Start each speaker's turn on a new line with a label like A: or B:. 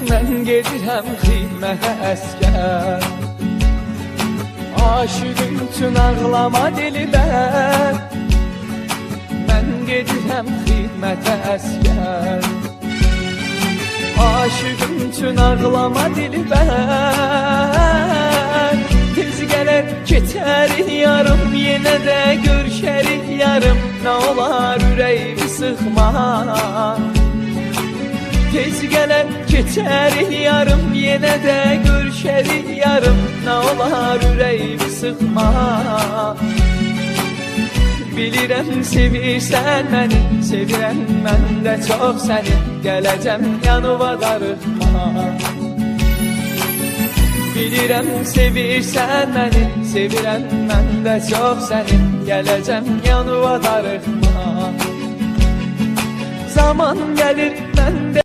A: Mən gedirəm xidmətə əskər Aşığım üçün ağlama dilbər Mən gedirəm xidmətə əskər Aşığım üçün ağlama dilbər Tez gələr keçərik yarım Yenə də görüşərik yarım. Nə olar ürəyimi sıxma Tez gələr keçərik yarım Yenə də görüşərik yarım. Nə olar ürəyimi sıxma Bilirəm sevirsən məni Sevirəm mən də çox səni Gələcəm yanıma darıxma Bilirəm sevirsən məni Sevirəm mən də çox səni Gələcəm yanıma darıxma Zaman gəlir mən də